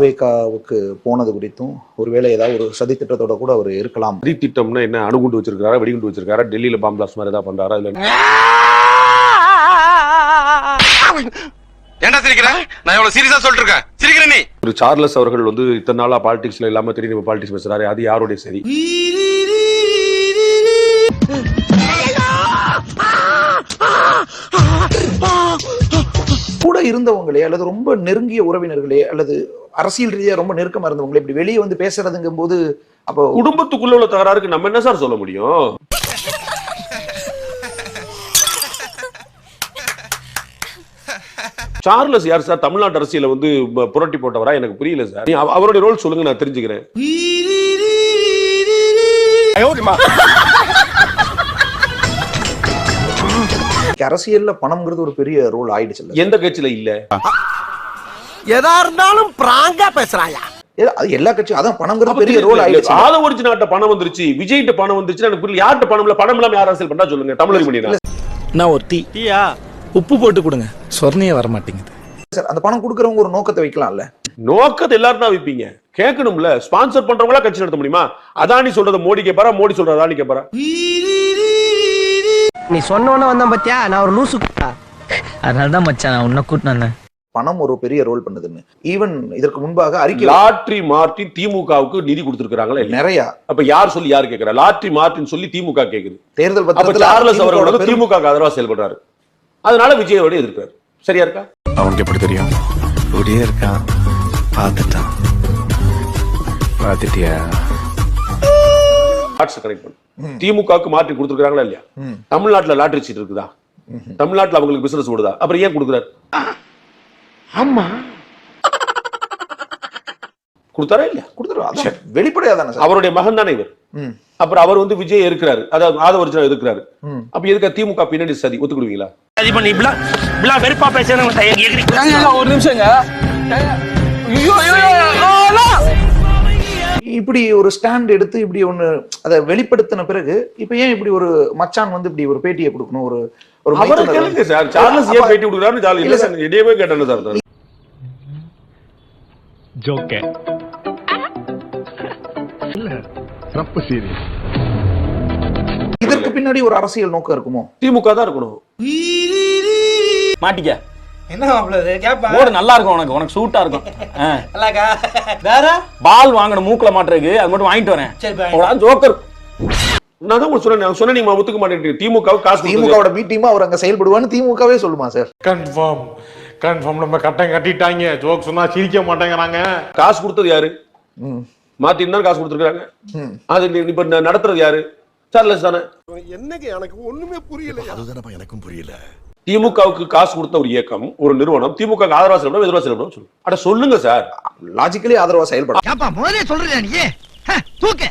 அமெரிக்காவுக்கு போனது குறித்தும் ஒருவேளை ஏதாவது ஒரு சதி திட்டத்தோட கூட அவர் இருக்கலாம். சதி திட்டம்னா என்ன? அணுகுண்டு வச்சிருக்காரா வெடிகுண்டு வச்சிருக்காரா டெல்லியில பாம்பு பிளாஸ்ட் மாதிரி ஏதாவது பண்றாரா இல்ல ஏன்டா சிரிக்கிற? நான் எவ்வளவு சீரியஸா சொல்லிட்டு இருக்கேன் சிரிக்கிற நீ? ஒரு சார்லஸ் அவர்கள் வந்து இத்தனை நாளா பாலிடிக்ஸ்ல இல்லாம திடீர்னு பாலிடிக்ஸ் பேசுறாரு அது யாருடைய சரி கூட இருந்தவங்களே அல்லது ரொம்ப நெருங்கிய உறவினர்களே அல்லது அரசியல் ரீதியா ரொம்ப நெருக்கமா இருந்தவங்களே இப்படி வெளியே வந்து பேசுறதுங்கும் போது அப்போ குடும்பத்துக்குள்ள உள்ள தகராறுக்கு நம்ம என்ன சார் சொல்ல முடியும்? சார்லஸ் யார் சார்? தமிழ்நாட்டு அரசியல வந்து புரட்டி போட்டவரா? எனக்கு புரியல சார். அவருடைய ரோல் சொல்லுங்க நான் தெரிஞ்சுக்கிறேன். அரசியல்ல பணம்ங்கிறது ஒரு பெரிய ரோல் ஆயிடுச்சு எந்த கட்சியில இல்ல? எதா இருந்தாலும் பிராங்கா பேசுறாயா? அது எல்லா கட்சியும் அதான் பணம்ங்கிறது பெரிய ரோல் ஆயிடுச்சு. ஆத ஒரிஜினாட்ட பணம் வந்துருச்சு விஜய்கிட்ட பணம் வந்துருச்சு எனக்கு புரியல. யார்கிட்ட பணம் இல்ல? பணம் இல்லாம யார் அரசியல் பண்ணா சொல்லுங்க. தமிழர் மணி நான் ஒரு டீ டீயா? உப்பு போட்டு கொடுங்க. சொர்ணையே வர மாட்டேங்குது. சார் அந்த பணம் கொடுக்கறவங்க ஒரு நோக்கத்தை வைக்கலாம்ல? நோக்கத்தை எல்லாரும் தான் வைப்பீங்க. கேட்கணும்ல. ஸ்பான்சர் பண்றவங்களா கட்சி நடத்த முடியுமா? அதானி சொல்றத மோடி கேப்பாரா மோடி சொல்றத அதானி கேப்பாரா நீ சொன்னோன்னு வந்தேன் பத்தியா? நான் ஒரு லூசு அதனால தான் மச்சான் நான் உன்னை கூட்டினு வந்தேன். பணம் ஒரு பெரிய ரோல் பண்ணுதுன்னு. ஈவன் இதற்கு முன்பாக அறிக்கை லாட்ரி மார்டின் திமுகவுக்கு நிதி கொடுத்திருக்காங்களா நிறைய. அப்ப யார் சொல்லி யார் கேக்குறா லாட்ரி மார்டின் சொல்லி திமுக கேக்குது. தேர்தல் பத்திரத்துல சார்லஸ் அவர்கள் திமுக ஆதரவா செயல்படுறாரு. அதனால விஜயோட எதிர்க்கிறாரு. சரியா இருக்கா? அவனுக்கு எப்படி தெரியும்? இப்படியே இருக்கான். பார்த்துட்டான். பார்த்துட்டியா? கனெக்ட் பண்ணு. திமுகவுக்கு மாற்றி கொடுத்திருக்காங்களா இல்லையா. தமிழ்நாட்டுல லாட்டரி சீட் இருக்குதா? தமிழ்நாட்டுல அவங்களுக்கு பிசினஸ் ஓடுதா? அப்புறம் ஏன் கொடுக்குறாரு? ஆமா. கொடுத்தாரா இல்லையா? கொடுத்துருவோம் அதான் வெளிப்படையா தானே சார். அவருடைய மகன் தானே இவர். அப்புறம் அவர் வந்து விஜய் இருக்கிறாரு. அதாவது ஆதவர்ஜனா இருக்கிறாரு. அப்ப எதுக்கு திமுக பின்னாடி சதி? ஒத்துக்கிடுவீங்களா சரி பண்ணி இப்படிலாம் வெறுப்பா பேசுறேன் ஒரு நிமிஷங்க. இப்படி ஒரு ஸ்டாண்ட் எடுத்து இப்படி ஒண்ணு அதை வெளிப்படுத்தின பிறகு இப்ப ஏன் இப்படி ஒரு மச்சான் வந்து இப்படி ஒரு பேட்டியை கொடுக்கணும்? ஒரு ஒரு அவரை மைத்துனர் கேளுங்க சார். சார்லஸ் ஏன் பேட்டி கொடுக்குறாரு ஜாலி இல்ல இல்ல சார். சார். இடையவே கேட்டேன் சார் ஜோக்கே. இதற்கு பின்னாடி ஒரு அரசியல் நோக்கம் இருக்குமோ? திமுக தான் இருக்கணும். மாட்டிக்க. என்ன மாப்பிள்ளது கேப்பா? நல்லா இருக்கும் உனக்கு. உனக்கு சூட்டா இருக்கும். நல்லாக்கா? வேற? பால் வாங்கணும் மூக்குல மாட்டுறதுக்கு அது மட்டும் வாங்கிட்டு வரேன். சரி ஜோக்கர். நான் தான் சொன்னேன் நான் சொன்னேன் நீங்க ஒத்துக்க மாட்டேன் திமுக காசு திமுக திமுகவோட டீமா அவர் அங்க செயல்படுவான்னு திமுகவே சொல்லுமா சார் கன்ஃபார்ம் கன்ஃபார்ம் நம்ம கட்டம் கட்டிட்டாங்க. ஜோக் சொன்னா சிரிக்க மாட்டேங்கிறாங்க. காசு கொடுத்தது யாரு? ம். மாத்தின்னு தான் காசு கொடுத்துருக்காங்க ம். அது நீ- இப்ப நடத்துறது யாரு? சார்லஸ் தானே. என்னங்க எனக்கு ஒண்ணுமே புரியல அதுதானப்பா எனக்கும் புரியல. திமுகவுக்கு காசு கொடுத்த ஒரு இயக்கம் ஒரு நிறுவனம் திமுக ஆதரவா செயல்படும் எதிர்வா செயல்படும் சொல்லு அட சொல்லுங்க சார். லாஜிக்கலி ஆதரவா செயல்படும். முதலே சொல்றியா நீ? தூக்க.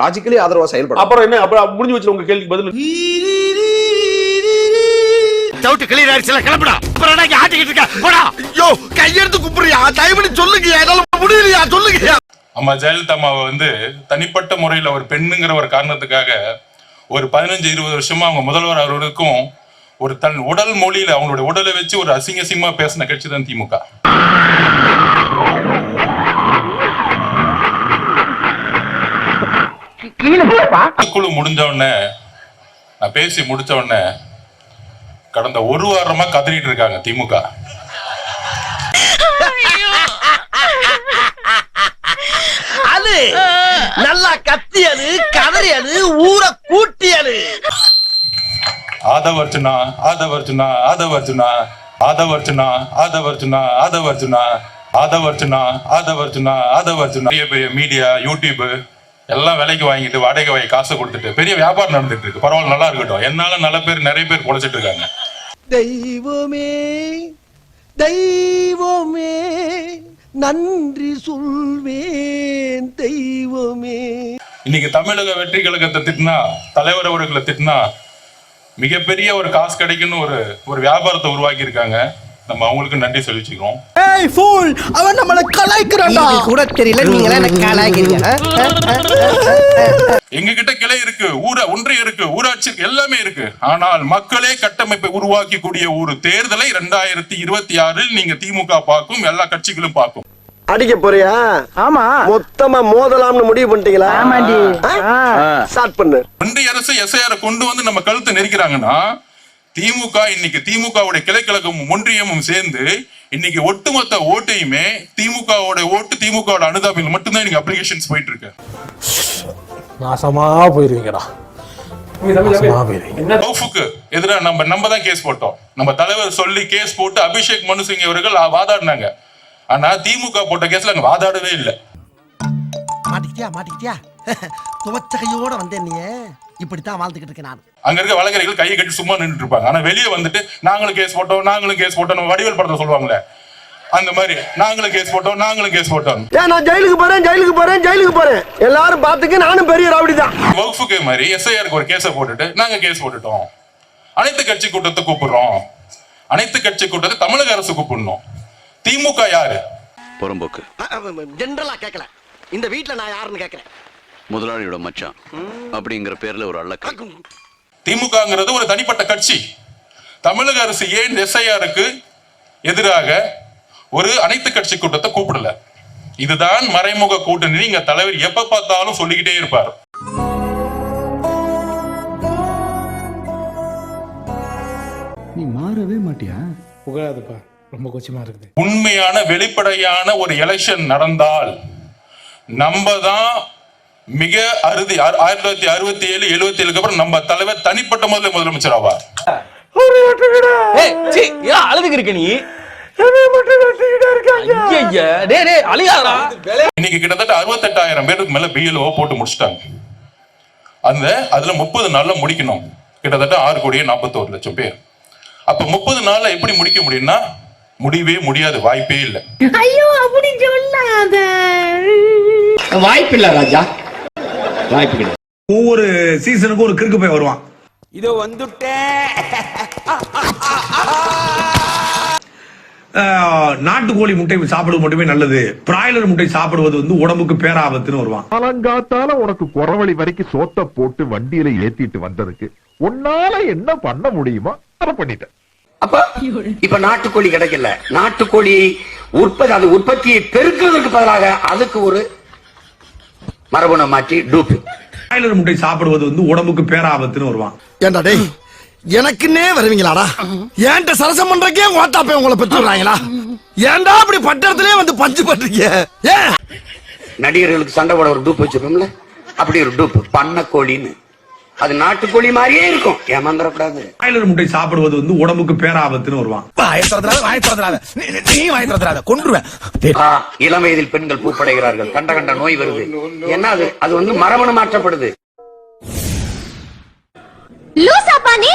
லாஜிக்கலி ஆதரவா செயல்படும். அப்புறம் என்ன? அப்புறம் முடிஞ்சு வச்சு உங்க கேள்விக்கு பதில். டவுட் கிளியர் ஆயிடுச்சுல கிளம்புடா. அப்புறம் என்ன ஆட்டிக்கிட்டு இருக்க? போடா. ஐயோ கையெடுத்து குப்புறியா தயவு சொல்லுங்க என்னால முடியலையா? சொல்லுங்க அம்மா ஜெயலலிதா அம்மாவை வந்து தனிப்பட்ட முறையில் ஒரு பெண்ணுங்கிற ஒரு காரணத்துக்காக ஒரு பதினஞ்சு இருபது வருஷமா அவங்க முதல்வர் அவர்களுக்கும் ஒரு தன் உடல் மொழியில அவங்களுடைய உடலை வச்சு ஒரு அசிங்க அசிங்கமா பேசின கட்சி தான் திமுக. குழு முடிஞ்ச உடனே நான் பேசி முடிச்ச உடனே கடந்த ஒரு வாரமா கதறிட்டு இருக்காங்க திமுக. அது. நல்லா கத்தியது கதறியது ஊரை கூட்டியது ஆதவர்ஜுனா ஆதவர்ஜுனா ஆதவர்ஜுனா ஆதவர்ஜுனா ஆதவர்ஜுனா ஆதவர்ஜுனா ஆதவர்ஜுனா ஆதவர்ஜுனா ஆதவர்ஜுனா பெரிய பெரிய மீடியா யூடியூப் எல்லாம் விலைக்கு வாங்கிட்டு வாடகை வாங்கி காசை கொடுத்துட்டு பெரிய வியாபாரம் நடந்துட்டு இருக்கு. பரவாயில்ல நல்லா இருக்கட்டும். என்னால நல்ல பேர் நிறைய பேர் பொழைச்சிட்டு இருக்காங்க. தெய்வமே தெய்வமே நன்றி சொல்வேன் தெய்வமே. இன்னைக்கு தமிழக வெற்றி கழகத்தை திட்டினா தலைவர் அவர்களை திட்டினா மிகப்பெரிய ஒரு காசு கிடைக்குன்னு ஒரு ஒரு வியாபாரத்தை உருவாக்கி இருக்காங்க நம்ம அவங்களுக்கு நன்றி தெரிவிச்சுக்கிறோம் ஏய் ஃபூல் அவன் நம்மள கலாய்க்கறான்டா. கூட தெரியல நீங்களே என்ன கலாய்க்கிறீங்க? எங்க கிட்ட கிளை இருக்கு ஊர ஒன்றியம் இருக்கு ஊராட்சி இருக்கு எல்லாமே இருக்கு. ஆனால் மக்களே கட்டமைப்பை உருவாக்கி கூடிய ஒரு தேர்தலை ரெண்டாயிரத்தி இருபத்தி ஆறில் நீங்க திமுக பார்க்கும் எல்லா கட்சிகளும் பார்க்கும். அடிக்க போறியா? ஆமா. மொத்தமா மோதலாம்னு முடிவு பண்ணிட்டீங்களா? ஆமாடி ஸ்டார்ட் பண்ணு. ஒன்றிய அரசு எஸ்ஐஆர் கொண்டு வந்து நம்ம கழுத்தை நெரிக்கிறாங்கன்னா திமுக இன்னைக்கு திமுகவுடைய கிளைக்கழகமும் ஒன்றியமும் சேர்ந்து இன்னைக்கு ஒட்டுமொத்த ஓட்டையுமே திமுகவோட ஓட்டு திமுகவோட அனுதாபில் மட்டும்தான் இன்னைக்கு அப்ளிகேஷன்ஸ் போயிட்டு இருக்கு. நாசமா போயிருவீங்கடா. எதிராக நம்ம நம்ம தான் கேஸ் போட்டோம். நம்ம தலைவர் சொல்லி கேஸ் போட்டு அபிஷேக் மனு சிங் அவர்கள் வாதாடினாங்க. ஆனா திமுக போட்ட கேஸ்ல அங்க வாதாடவே இல்லை. மாட்டிக்கிட்டியா மாட்டிக்கிட்டியா? துவச்ச கையோட வந்தேன் நீ இப்படித்தான் வாழ்ந்துகிட்டு இருக்கேன் நான். அங்க இருக்க வழக்கறிஞர்கள் கையை கட்டி சும்மா நின்றுட்டு இருப்பாங்க. ஆனா வெளியே வந்துட்டு நாங்களும் கேஸ் போட்டோம் நாங்களும் கேஸ் போட்டோம் நம்ம வடிவேல் படத்தை சொல்லுவாங்களே அந்த மாதிரி. நாங்களும் கேஸ் போட்டோம் நாங்களும் கேஸ் போட்டோம். ஏன் நான் ஜெயிலுக்கு போறேன் ஜெயிலுக்கு போறேன் ஜெயிலுக்கு போறேன். எல்லாரும் பாத்துக்க நானும் பெரிய ராவடி தான். வகுப்புக்கு மாதிரி எஸ்ஐஆருக்கு ஒரு கேஸை போட்டுட்டு நாங்க கேஸ் போட்டுட்டோம். அனைத்து கட்சி கூட்டத்தை கூப்பிடுறோம். அனைத்து கட்சி கூட்டத்தை தமிழக அரசு கூப்பிடணும். திமுக யாரு? புறம்போக்கு. ஜென்ரலா கேட்கல இந்த வீட்ல நான் யாருன்னு கேட்கறேன் முதலாளியோட மச்சான். அப்படிங்கிற பேர்ல ஒரு அள்ளக்க திமுகங்கிறது ஒரு தனிப்பட்ட கட்சி. தமிழக அரசு ஏன் எஸ்ஐஆருக்கு எதிராக ஒரு அனைத்து கட்சி கூட்டத்தை கூப்பிடல. இதுதான் மறைமுக கூட்டணி. நீங்க தலைவர் எப்ப பார்த்தாலும் சொல்லிக்கிட்டே இருப்பார். புகழாதுப்பா. ரொம்ப கொச்சமா இருக்குது. உண்மையான வெளிப்படையான ஒரு எலெக்ஷன் நடந்தால் நம்ம தான் மிக அறுதி ஆயிரத்தி தொள்ளாயிரத்தி அறுபத்தி ஏழு எழுபத்தி ஏழுக்கு அப்புறம் நம்ம தலைவர் தனிப்பட்ட முதல்ல முதலமைச்சர் ஆவார். அழுதுக்கு இருக்க நீ? இன்னைக்கு கிட்டத்தட்ட அறுபத்தெட்டாயிரம் பேருக்கு மேல பிஎல்ஓ போட்டு முடிச்சிட்டாங்க. அந்த அதுல முப்பது நாள்ல முடிக்கணும். கிட்டத்தட்ட ஆறு கோடியே நாற்பத்தோரு லட்சம் பேர். அப்ப முப்பது நாள்ல எப்படி முடிக்க முடியும்னா முடியவே முடியாது வாய்ப்பே இல்லை. ஐயோ அப்படி சொல்லாத. வாய்ப்பில்ல ராஜா. வாய்ப்பு கிடையாது. ஒவ்வொரு சீசனுக்கும் ஒரு கிறுக்கு போய் வருவான். இதோ வந்துட்டேன். நாட்டுக்கோழி முட்டை சாப்பிடுவது மட்டுமே நல்லது. பிராய்லர் முட்டை சாப்பிடுவது வந்து உடம்புக்கு பேராபத்துன்னு வருவான் காலங்காத்தால உனக்கு குறவழி வரைக்கும் சோத்த போட்டு வண்டியில ஏத்திட்டு வந்ததுக்கு உன்னால என்ன பண்ண முடியுமோ அதை பண்ணிட்டேன். அப்ப இப்ப நாட்டுக்கோழி கிடைக்கல. நாட்டுக்கோழி உற்பத்தி அது உற்பத்தியை பெருக்குவதற்கு பதிலாக அதுக்கு ஒரு மரபணு மாற்றி டூப். பிராய்லர் முட்டை சாப்பிடுவது வந்து உடம்புக்கு பேராபத்துன்னு வருவான் ஏண்டா டேய் எனக்குன்னே வருவீங்களாடா? ஏன்ட்ட சரசம் பண்றக்கே ஓட்டாப்பே உங்களை பெற்றுறாங்களா ஏன்டா அப்படி பட்டத்திலே வந்து பஞ்சு பண்றீங்க? ஏன் நடிகர்களுக்கு சண்டை போட ஒரு டூப் வச்சிருக்கோம்ல அப்படி ஒரு டூப் பண்ண கோழின்னு அது நாட்டுக்கோழி மாதிரியே இருக்கும். ஏமாந்துடக்கூடாது பாய்லர் முட்டை சாப்பிடுவது வந்து உடம்புக்கு பேராபத்துன்னு வருவான். வாய திறந்துடாத நீ வாய திறந்துடாத. கொன்றுவேன். இளம் வயதில் பெண்கள் பூப்படைகிறார்கள். கண்ட கண்ட நோய் வருது. என்ன அது? அது வந்து மரபணு மாற்றப்படுது. லூசாப்பா நீ